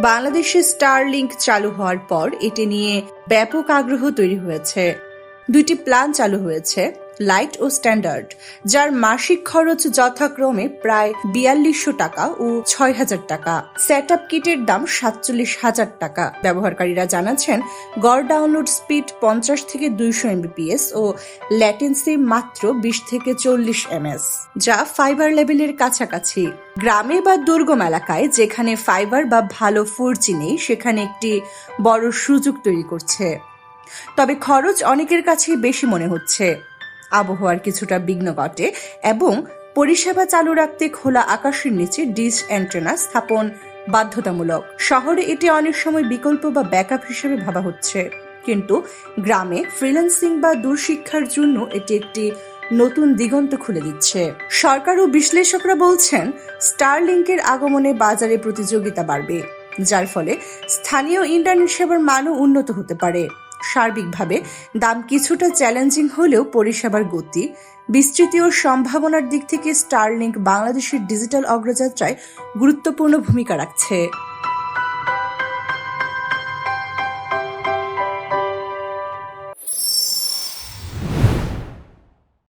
বাংলাদেশে star Starlink চালু হওয়ার পর এটি নিয়ে ব্যাপক আগ্রহ তৈরি হয়েছে। দুইটি প্ল্যান চালু হয়েছে, লাইট ও স্ট্যান্ডার্ড, যার মাসিক খরচ যথাক্রমে প্রায় বিয়াল্লিশশো টাকা ও ছয় হাজার টাকা। সেট আপ কিটের দাম সাতচল্লিশ হাজার টাকা। ব্যবহারকারীরা জানাচ্ছেন, গড় ডাউনলোড স্পিড পঞ্চাশ থেকে দুইশো এমবিপিএস ও ল্যাটেন্সি মাত্র বিশ থেকে চল্লিশ এমএস, যা ফাইবার লেভেলের কাছাকাছি। গ্রামে বা দুর্গম এলাকায় যেখানে ফাইবার বা ভালো ফোর নেই, সেখানে একটি বড় সুযোগ তৈরি করছে। তবে খরচ অনেকের কাছেই বেশি মনে হচ্ছে। আবহাওয়ার কিছুটা বিঘ্ন ঘটে এবং পরিষেবা চালু রাখতে খোলা আকাশের নিচে ডিশ অ্যান্টেনা স্থাপন বাধ্যতামূলক। শহরে এটি অনেক সময় বিকল্প বা ব্যাকআপ হিসেবে ভাবা হচ্ছে। কিন্তু গ্রামে ফ্রিল্যান্সিং বা দূরশিক্ষার জন্য এটি একটি নতুন দিগন্ত খুলে দিচ্ছে। সরকার ও বিশ্লেষকরা বলছেন, স্টারলিংকের আগমনে বাজারে প্রতিযোগিতা বাড়বে, যার ফলে স্থানীয় ইন্টারনেট সেবার মানও উন্নত হতে পারে। সার্বিকভাবে, দাম কিছুটা চ্যালেঞ্জিং হলেও পরিষেবার গতি। বিস্তৃতি ও সম্ভাবনার দিক থেকে স্টারলিংক বাংলাদেশের ডিজিটাল অগ্রযাত্রায় গুরুত্বপূর্ণ ভূমিকা রাখছে।